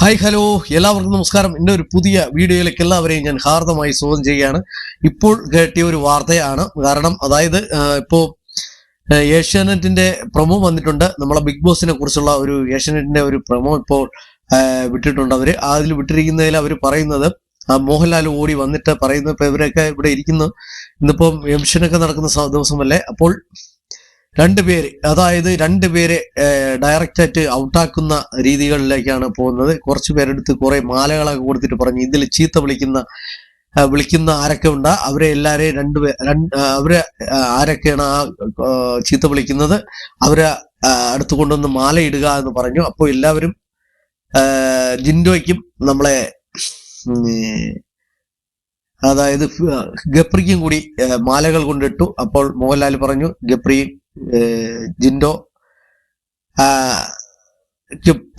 Hi hello. എല്ലാവർക്കും നമസ്കാരം. എന്റെ ഒരു പുതിയ വീഡിയോയിലേക്ക് എല്ലാവരെയും ഞാൻ ഹാർദമായി സ്വാഗതം ചെയ്യുകയാണ്. ഇപ്പോൾ കേട്ടിയ ഒരു വാർത്തയാണ്. കാരണം അതായത് ഇപ്പോൾ ഏഷ്യാനെറ്റിന്റെ പ്രൊമോ വന്നിട്ടുണ്ട്. നമ്മളെ ബിഗ് ബോസിനെ കുറിച്ചുള്ള ഒരു ഏഷ്യാനെറ്റിന്റെ ഒരു പ്രൊമോ ഇപ്പോൾ വിട്ടിട്ടുണ്ട് അവർ അതിൽ വിട്ടിരിക്കുന്നതിൽ അവർ പറയുന്നത് മോഹൻലാൽ ഓടി വന്നിട്ട് പറയുന്നത് ഇപ്പോൾ ഇവരൊക്കെ ഇവിടെ ഇരിക്കുന്നു. ഇന്നിപ്പം എംഷനൊക്കെ നടക്കുന്ന ദിവസമല്ലേ? അപ്പോൾ രണ്ടുപേര് അതായത് രണ്ടുപേരെ ഡയറക്റ്റായിട്ട് ഔട്ടാക്കുന്ന രീതികളിലേക്കാണ് പോകുന്നത്. കുറച്ച് പേരെടുത്ത് കുറെ മാലകളൊക്കെ കൊടുത്തിട്ട് പറഞ്ഞു ഇതിൽ ചീത്ത വിളിക്കുന്ന വിളിക്കുന്ന ആരൊക്കെ ഉണ്ട്? അവരെ എല്ലാവരെയും രണ്ട് അവരെ ആരൊക്കെയാണ് ആ ചീത്ത വിളിക്കുന്നത്? അവരെ അടുത്ത് കൊണ്ടുവന്ന് ഇടുക എന്ന് പറഞ്ഞു. അപ്പോൾ എല്ലാവരും ജിൻഡോയ്ക്കും നമ്മളെ അതായത് ഗപ്രിക്കും കൂടി മാലകൾ കൊണ്ടിട്ടു. അപ്പോൾ മോഹൻലാൽ പറഞ്ഞു ഗപ്രി ഏ, ജിൻഡോ.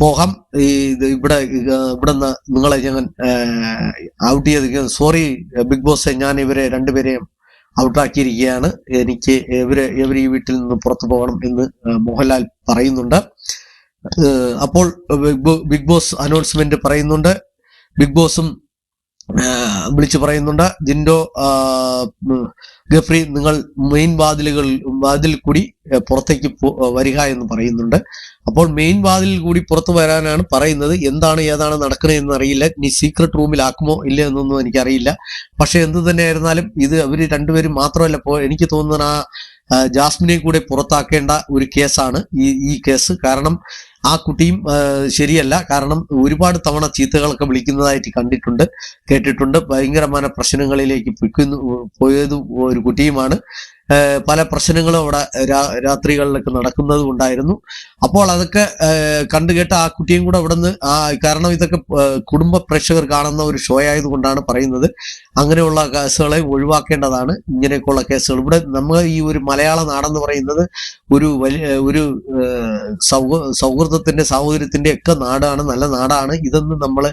പോകാം. ഈ ഇവിടെ ഇവിടെ നിന്ന് നിങ്ങളെ ഞാൻ ഔട്ട് ചെയ്ത് സോറി ബിഗ് ബോസ് ഞാൻ ഇവരെ രണ്ടുപേരെയും ഔട്ടാക്കിയിരിക്കുകയാണ് എനിക്ക് ഇവർ ഇവർ ഈ വീട്ടിൽ നിന്ന് പുറത്തു പോകണം എന്ന് മോഹൻലാൽ പറയുന്നുണ്ട്. അപ്പോൾ ബിഗ് ബോസ് അനൗൺസ്മെന്റ് പറയുന്നുണ്ട്. ബിഗ് ബോസും വിളിച്ചു പറയുന്നുണ്ട്. ജിൻഡോ ഗഫ്രി നിങ്ങൾ മെയിൻ വാതിലുകൾ വാതിൽ കൂടി പുറത്തേക്ക് വരിക എന്ന് പറയുന്നുണ്ട്. അപ്പോൾ മെയിൻ വാതിലിൽ കൂടി പുറത്തു വരാനാണ് പറയുന്നത്. എന്താണ് ഏതാണ് നടക്കുന്നത് എന്ന് അറിയില്ല ഇനി സീക്രട്ട് റൂമിലാക്കുമോ ഇല്ല എന്നൊന്നും എനിക്കറിയില്ല. പക്ഷെ എന്ത് തന്നെയായിരുന്നാലും ഇത് അവർ രണ്ടുപേരും മാത്രമല്ല പോ എനിക്ക് തോന്നുന്ന ആ, ജാസ്മിനെ കൂടെ പുറത്താക്കേണ്ട ഒരു കേസാണ് ഈ ഈ കേസ്. കാരണം ആ കുട്ടിയും ശരിയല്ല. കാരണം ഒരുപാട് തവണ ചീത്തകളൊക്കെ വിളിക്കുന്നതായിട്ട് കണ്ടിട്ടുണ്ട് കേട്ടിട്ടുണ്ട്. ഭയങ്കരമായ പ്രശ്നങ്ങളിലേക്ക് പോയത് ഒരു കുട്ടിയുമാണ്. പല പ്രശ്നങ്ങളും അവിടെ രാത്രികളിലൊക്കെ നടക്കുന്നതും ഉണ്ടായിരുന്നു. അപ്പോൾ അതൊക്കെ കണ്ടു കണ്ടുകേട്ട ആ കുട്ടിയും കൂടെ അവിടെ നിന്ന് ആ കാരണം ഇതൊക്കെ കുടുംബ പ്രേക്ഷകർ കാണുന്ന ഒരു ഷോ ആയതുകൊണ്ടാണ് പറയുന്നത്. അങ്ങനെയുള്ള കേസുകളെ ഒഴിവാക്കേണ്ടതാണ്. ഇങ്ങനെയൊക്കെയുള്ള കേസുകൾ. ഇവിടെ നമ്മൾ ഈ ഒരു മലയാള നാടെന്ന് പറയുന്നത് ഒരു വലിയ ഒരു സൗഹൃ സൗഹ- സൗഹൃദത്തിന്റെ സാഹോദര്യത്തിന്റെ ഒക്കെ നാടാണ് നല്ല നാടാണ്. ഇതെന്ന് നമ്മൾ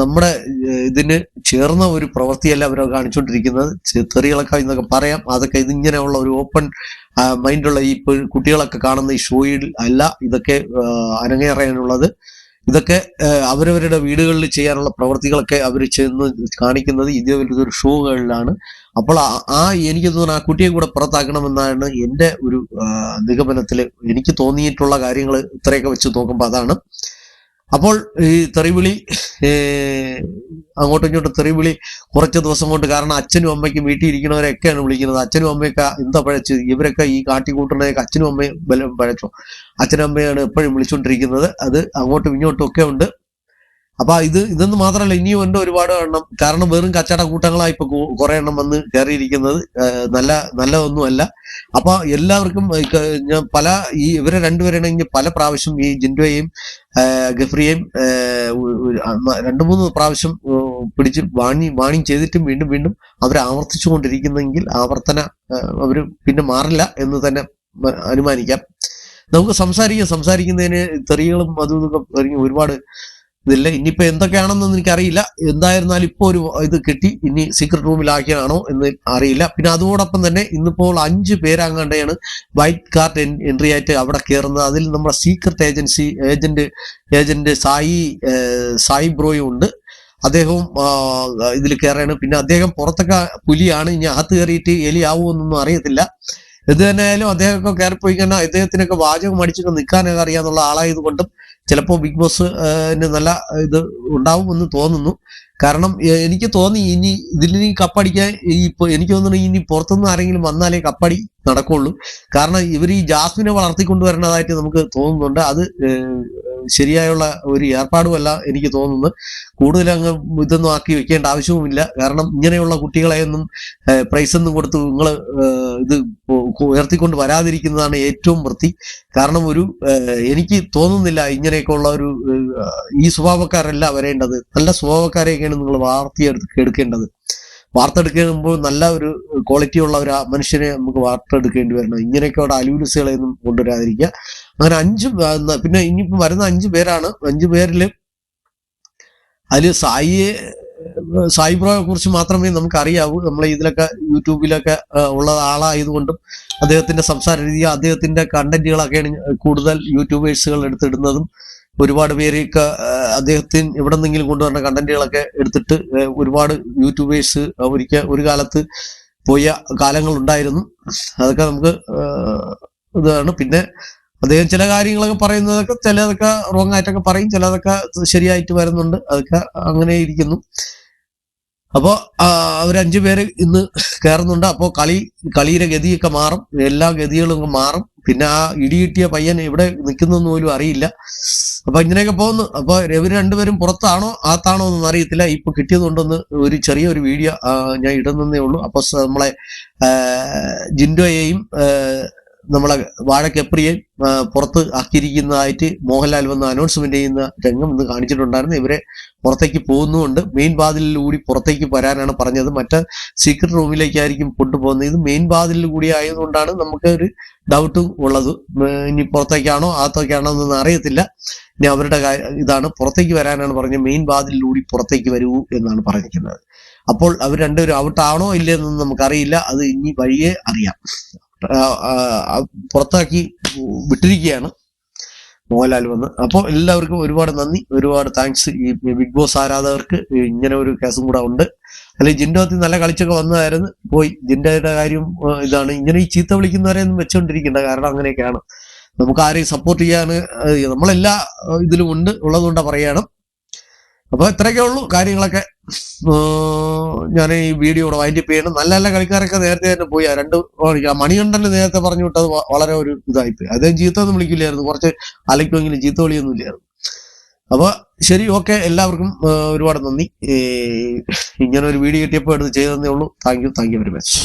നമ്മുടെ ഇതിന് ചേർന്ന ഒരു പ്രവൃത്തിയല്ല അവർ കാണിച്ചുകൊണ്ടിരിക്കുന്നത്. തെറികളൊക്കെ ഇന്നൊക്കെ പറയാം. അതൊക്കെ ഇതിങ്ങനെയുള്ള ഒരു ഓപ്പൺ മൈൻഡുള്ള ഈ കുട്ടികളൊക്കെ കാണുന്ന ഈ ഷോയിൽ അല്ല ഇതൊക്കെ അരങ്ങേറാനുള്ളത്. ഇതൊക്കെ അവരവരുടെ വീടുകളിൽ ചെയ്യാനുള്ള പ്രവൃത്തികളൊക്കെ അവർ ചെന്ന് കാണിക്കുന്നത് ഇതേ ഒരു ഷോകളിലാണ് അപ്പോൾ ആ എനിക്ക് തോന്നുന്നു ആ കുട്ടിയെ കൂടെ പുറത്താക്കണമെന്നാണ് എന്റെ ഒരു നിഗമനത്തിൽ എനിക്ക് തോന്നിയിട്ടുള്ള കാര്യങ്ങൾ ഇത്രയൊക്കെ വെച്ച് നോക്കുമ്പോൾ അതാണ്. അപ്പോൾ ഈ തെറിവിളി അങ്ങോട്ടും ഇങ്ങോട്ടും തെറിവിളി കുറച്ച് ദിവസം കൊണ്ട് കാരണം അച്ഛനും അമ്മയ്ക്കും വീട്ടിൽ ഇരിക്കുന്നവരെയൊക്കെയാണ് വിളിക്കുന്നത്. അച്ഛനും അമ്മയൊക്കെ എന്താ പഴച്ച്? ഇവരൊക്കെ ഈ കാട്ടിക്കൂട്ടണയൊക്കെ അച്ഛനും അമ്മയും ബലം പഴച്ചു. അച്ഛനും അമ്മയാണ് എപ്പോഴും വിളിച്ചുകൊണ്ടിരിക്കുന്നത് അത് അങ്ങോട്ടും ഇങ്ങോട്ടും ഒക്കെ ഉണ്ട്. അപ്പൊ ഇത് ഇതെന്ന് മാത്രമല്ല ഇനിയും ഉണ്ട് ഒരുപാട് എണ്ണം. കാരണം വെറും കച്ചട കൂട്ടങ്ങളായി ഇപ്പൊ കുറെ എണ്ണം വന്ന് കയറിയിരിക്കുന്നത്. നല്ല നല്ല നല്ലതൊന്നുമല്ല. അപ്പൊ എല്ലാവർക്കും ഞാൻ പല ഈ ഇവരെ രണ്ടുപേരാണെങ്കിൽ പല പ്രാവശ്യം ഈ ജിൻഡോയെയും ഗഫ്രിയെയും രണ്ടു മൂന്ന് പ്രാവശ്യം പിടിച്ച് വാണി വാണിംഗ് ചെയ്തിട്ടും വീണ്ടും വീണ്ടും അവർ ആവർത്തിച്ചു കൊണ്ടിരിക്കുന്നെങ്കിൽ ആവർത്തന അവർ പിന്നെ മാറില്ല എന്ന് തന്നെ അനുമാനിക്കാം. നമുക്ക് സംസാരിക്കാം. സംസാരിക്കുന്നതിന് തെറികളും അതും ഇതൊക്കെ ഒരുപാട് ഇതില്ല ഇനിയിപ്പോ എന്തൊക്കെയാണെന്നൊന്നും എനിക്കറിയില്ല. എന്തായിരുന്നാലും ഇപ്പോൾ ഒരു ഇത് കിട്ടി. ഇനി സീക്രട്ട് റൂമിലാക്കിയാണോ എന്ന് അറിയില്ല. പിന്നെ അതോടൊപ്പം തന്നെ ഇന്നിപ്പോൾ അഞ്ച് പേരങ്ങാണ്ടെയാണ് വൈറ്റ് കാർഡ് എൻട്രി ആയിട്ട് അവിടെ കയറുന്നത് അതിൽ നമ്മുടെ secret agency agent agent Sai Sai ബ്രോയും ഉണ്ട്. അദ്ദേഹവും ഇതിൽ കയറാണ് പിന്നെ അദ്ദേഹം പുറത്തൊക്കെ പുലിയാണ്. ഇനി അകത്ത് കയറിയിട്ട് എലിയാവുമെന്നൊന്നും അറിയത്തില്ല. ഇത് തന്നെയായാലും അദ്ദേഹമൊക്കെ കയറിപ്പോയി കഴിഞ്ഞാൽ ഇദ്ദേഹത്തിനൊക്കെ വാചകം അടിച്ചൊക്കെ നിൽക്കാനൊക്കെ അറിയാന്നുള്ള ആളായത് കൊണ്ടും ചിലപ്പോൾ ബിഗ് ബോസ് നല്ല ഇത് ഉണ്ടാവുമെന്ന് തോന്നുന്നു. കാരണം എനിക്ക് തോന്നി ഇനി ഇതിൽ കപ്പടിക്കാൻ ഇപ്പൊ എനിക്ക് തോന്നുന്നു ഇനി പുറത്തുനിന്ന് ആരെങ്കിലും വന്നാലേ കപ്പടി നടക്കുള്ളൂ. കാരണം ഇവർ ഈ ജാസ്മിനെ വളർത്തിക്കൊണ്ടുവരേണ്ടതായിട്ട് നമുക്ക് തോന്നുന്നുണ്ട്. അത് ശരിയായുള്ള ഒരു ഏർപ്പാടുമല്ല എനിക്ക് തോന്നുന്നത്. കൂടുതൽ അങ്ങ് ഇതൊന്നും ആക്കി വെക്കേണ്ട ആവശ്യവുമില്ല. കാരണം ഇങ്ങനെയുള്ള കുട്ടികളെയൊന്നും പ്രൈസ് ഒന്നും കൊടുത്ത് നിങ്ങൾ ഇത് ഉയർത്തിക്കൊണ്ട് വരാതിരിക്കുന്നതാണ് ഏറ്റവും വൃത്തി. കാരണം ഒരു എനിക്ക് തോന്നുന്നില്ല ഇങ്ങനെയൊക്കെ ഉള്ള ഒരു ഈ സ്വഭാവക്കാരല്ല വരേണ്ടത്. നല്ല സ്വഭാവക്കാരെയൊക്കെയാണ് നിങ്ങൾ എടുക്കേണ്ടത്. വാർത്തെടുക്കുമ്പോൾ നല്ല ഒരു ക്വാളിറ്റി ഉള്ള ഒരു മനുഷ്യനെ നമുക്ക് വാർത്തെടുക്കേണ്ടി വരണം. ഇങ്ങനെയൊക്കെയുള്ള അലൂലുസുകളെയൊന്നും കൊണ്ടുവരാതിരിക്കുക. അങ്ങനെ അഞ്ച് പിന്നെ ഇനിയിപ്പം വരുന്ന അഞ്ച് പേരാണ്. അഞ്ച് പേരിൽ അതിൽ സായിയെ സായി പ്രോയെ കുറിച്ച് മാത്രമേ നമുക്ക് അറിയാവൂ നമ്മൾ ഇതിലൊക്കെ യൂട്യൂബിലൊക്കെ ഉള്ള ആളായതുകൊണ്ടും അദ്ദേഹത്തിന്റെ സംസാര രീതി അദ്ദേഹത്തിന്റെ കണ്ടന്റുകളൊക്കെയാണ് കൂടുതൽ യൂട്യൂബേഴ്സുകൾ എടുത്തിടുന്നതും ഒരുപാട് പേരെയൊക്കെ അദ്ദേഹത്തിന് എവിടെ നിന്നെങ്കിലും കൊണ്ടുവരുന്ന കണ്ടന്റുകളൊക്കെ എടുത്തിട്ട് ഒരുപാട് യൂട്യൂബേഴ്സ് ഒരിക്കൽ ഒരു കാലത്ത് പോയ കാലങ്ങളുണ്ടായിരുന്നു. അതൊക്കെ നമുക്ക് ഇതാണ്. പിന്നെ അദ്ദേഹം ചില കാര്യങ്ങളൊക്കെ പറയുന്നതൊക്കെ ചിലതൊക്കെ റോങ് ആയിട്ടൊക്കെ പറയും ചിലതൊക്കെ ശരിയായിട്ട് വരുന്നുണ്ട്. അതൊക്കെ അങ്ങനെ ഇരിക്കുന്നു. അപ്പോൾ അവരഞ്ചു പേര് ഇന്ന് കയറുന്നുണ്ട്. അപ്പോൾ കളി കളിയുടെ ഗതിയൊക്കെ മാറും. എല്ലാ ഗതികളും മാറും. പിന്നെ ആ ഇടിയിട്ടിയ പയ്യൻ എവിടെ നിൽക്കുന്നതെന്ന് പോലും അറിയില്ല. അപ്പൊ ഇങ്ങനെയൊക്കെ പോകുന്നു. അപ്പൊ ഇവർ രണ്ടുപേരും പുറത്താണോ അകത്താണോ എന്നൊന്നും അറിയത്തില്ല. ഇപ്പൊ കിട്ടിയതുകൊണ്ടൊന്ന് ഒരു ചെറിയൊരു വീഡിയോ ഞാൻ ഇടുന്നേ ഉള്ളൂ. അപ്പൊ നമ്മളെ ജിൻഡോയെയും നമ്മളെ വാഴക്കെപ്രിയെ പുറത്ത് ആക്കിയിരിക്കുന്നതായിട്ട് മോഹൻലാൽ വന്ന് അനൗൺസ്മെന്റ് ചെയ്യുന്ന രംഗം ഇന്ന് കാണിച്ചിട്ടുണ്ടായിരുന്നു. ഇവരെ പുറത്തേക്ക് പോകുന്നുമുണ്ട്. മെയിൻ വാതിലിലൂടി പുറത്തേക്ക് വരാനാണ് പറഞ്ഞത്. മറ്റേ സീക്രട്ട് റൂമിലേക്കായിരിക്കും കൊണ്ടുപോകുന്നത്. ഇത് മെയിൻ വാതിലിൽ കൂടി ആയതുകൊണ്ടാണ് നമുക്ക് ഒരു ഡൗട്ടും ഉള്ളത്. ഇനി പുറത്തേക്കാണോ അകത്തേക്കാണോ എന്നൊന്നും അറിയത്തില്ല. ഇനി അവരുടെ ഇതാണ്. പുറത്തേക്ക് വരാനാണ് പറഞ്ഞത് മെയിൻ വാതിലിലൂടി പുറത്തേക്ക് വരൂ എന്നാണ് പറഞ്ഞിരിക്കുന്നത്. അപ്പോൾ അവർ രണ്ടുപേരും ഔട്ട് ആണോ ഇല്ലയെന്നൊന്നും നമുക്കറിയില്ല. അത് ഇനി വഴിയേ അറിയാം. പുറത്താക്കി വിട്ടിരിക്കുകയാണ് മോഹൻലാൽ വന്ന്. അപ്പോൾ എല്ലാവർക്കും ഒരുപാട് നന്ദി ഒരുപാട് താങ്ക്സ് ഈ ബിഗ് ബോസ് ആരാധകർക്ക് ഇങ്ങനെ ഒരു കേസും കൂടെ ഉണ്ട്. അല്ലെങ്കിൽ ജിൻഡോത്തിൽ നല്ല കളിച്ചൊക്കെ വന്നതായിരുന്നു. പോയി ജിൻഡോയുടെ കാര്യം ഇതാണ്. ഇങ്ങനെ ഈ ചീത്ത വിളിക്കുന്നവരെ ഒന്നും വെച്ചോണ്ടിരിക്കേണ്ട കാരണം അങ്ങനെയൊക്കെയാണ്. നമുക്ക് ആരെയും സപ്പോർട്ട് ചെയ്യാൻ നമ്മളെല്ലാ ഇതിലും ഉണ്ട് ഉള്ളതുകൊണ്ട് പറയണം. അപ്പൊ ഇത്രയൊക്കെ ഉള്ളൂ കാര്യങ്ങളൊക്കെ. ഞാൻ ഈ വീഡിയോ ഇവിടെ വൈൻഡപ്പ് ചെയ്യണം നല്ല നല്ല കളിക്കാരൊക്കെ നേരത്തെ തന്നെ പോയി. ആ രണ്ട് മണികണ്ഠന് നേരത്തെ പറഞ്ഞു വിട്ടത് വളരെ ഒരു ഇതായിപ്പോയി. അദ്ദേഹം ചീത്ത ഒന്നും വിളിക്കില്ലായിരുന്നു. കുറച്ച് അലക്കുമെങ്കിലും ചീത്ത വിളിയൊന്നും ഇല്ലായിരുന്നു അപ്പൊ ശരി ഓക്കെ എല്ലാവർക്കും ഒരുപാട് നന്ദി. ഇങ്ങനെ ഒരു വീഡിയോ കിട്ടിയപ്പോൾ എടുത്ത് ചെയ്തതേ ഉള്ളൂ. Thank you thank you very much